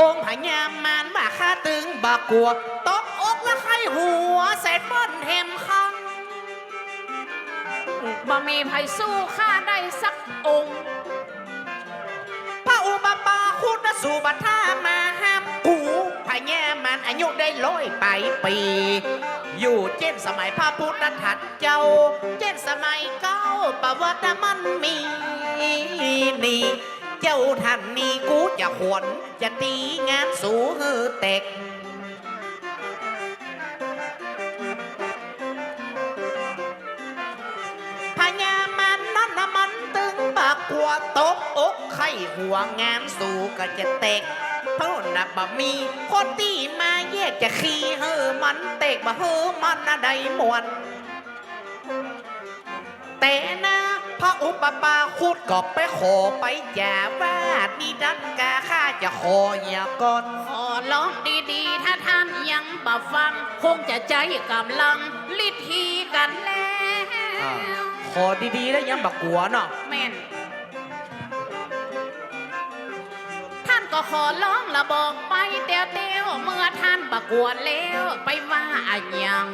องค์พญามานว่าข้าตึงบากลัวตบอกและไข้หัวเสร็จบนเห็มคังบ่มีไผสู้ข้าได้สักองค์ พระอุปปาคุณสู่บัท่ามาห้ามกูพญามานอายุได้ร้อยไปปี อยู่เจนสมัยพระพุทธทัตเจ้า เจนสมัยเก้าประวัติมันมีนี่ เจ้าท่านนี่กูจะขวนจะตีงานสู่ฮือเต็กพญามันนั่นมันตึงปากกัวตบอกไข้หัวงานสูก็จะเตกเพราะน่ะบะมีคนที่มาแยกจะขี้เฮอมันเตกบะเฮอมันน่ะได้มวนแต่นะ พระอุปปาคุดก็ไปขอไปอย่าว่านี่ดันกาข้าจะขออย่าก่อนขอร้องดีๆ ถ้าท่านยังบ่ฟัง คงจะใจกำลังลิทีกันแล้ว ขอดีๆแล้วยังบักกัวเนาะแม่น ท่านก็ขอร้องละบอกไปเตียวเตียวๆเมื่อท่านประกวดแล้วไปว่าอะหยัง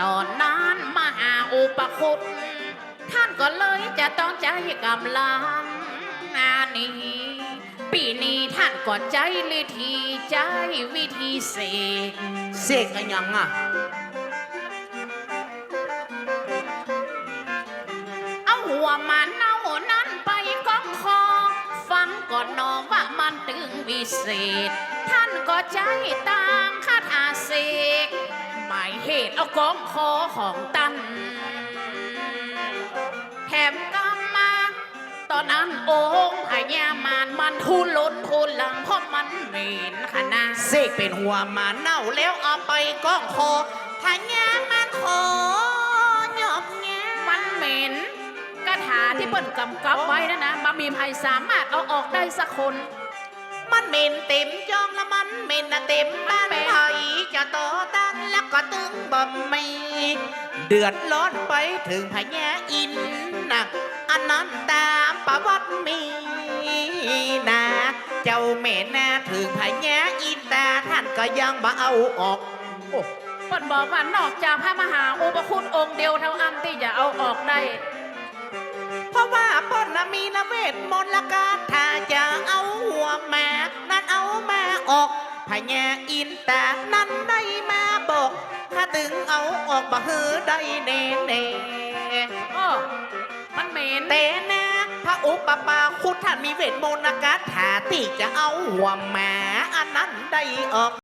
ตอนนั้นมหาอุปคุต ท่านก็เลยจะต้องใจกำลังงานนี้ ปีนี้ท่านก็ใจลิทีใจวิธีเสกเสกกันยังอะเอาหัวมันเอานั้นไปก้องคอฟังก่อนนอว่ามันตึงวิเศษ ท่านก็ใจตามคาถาเสกหมายเหตุเอาก้องคอของตัน อนนั้นองค์พญามารมันทุลนทุลังเพราะมันเหม็นขนาดเสกเป็นหัวมาเน่าแล้วเอาไปก้องคอพญามันขอยอบแงมันเหม็นกระถาที่เปิ้นกำกับไว้นะนะบ่มีใครสามารถเอาออกได้สักคน มันเหม็นเต็มจองละมันเหม็นนะเต็มบ้านไผ่จะต่อต้านแล้วก็ตึงบ่มีเดือดร้อนไปถึงพญาอินนะอันนั้นตา ประวัติมีนะเจ้าแม่นาถึงพญาอินตาท่านก็ยังบ่เอาออกโอ้เปิ้นบอกว่านอกจากพระมหาอุปคุตองค์เดียวเท่าอันที่จะเอาออกได้ เพราะว่าเป้นน่ะมีนะเวทมนต์ละกาถ้าจะเอาหัวมา นั้นเอามาออกพญาอินตานั้นได้มาบอกถ้าถึงเอาออกบ่เฮือได้แน่แน่อ้อมันเหม็นแต่นะพ ระอุปปาคุท่านมีเวทมนต์ละกาถ้าที่จะเอาหัวมาอันนั้นได้ออก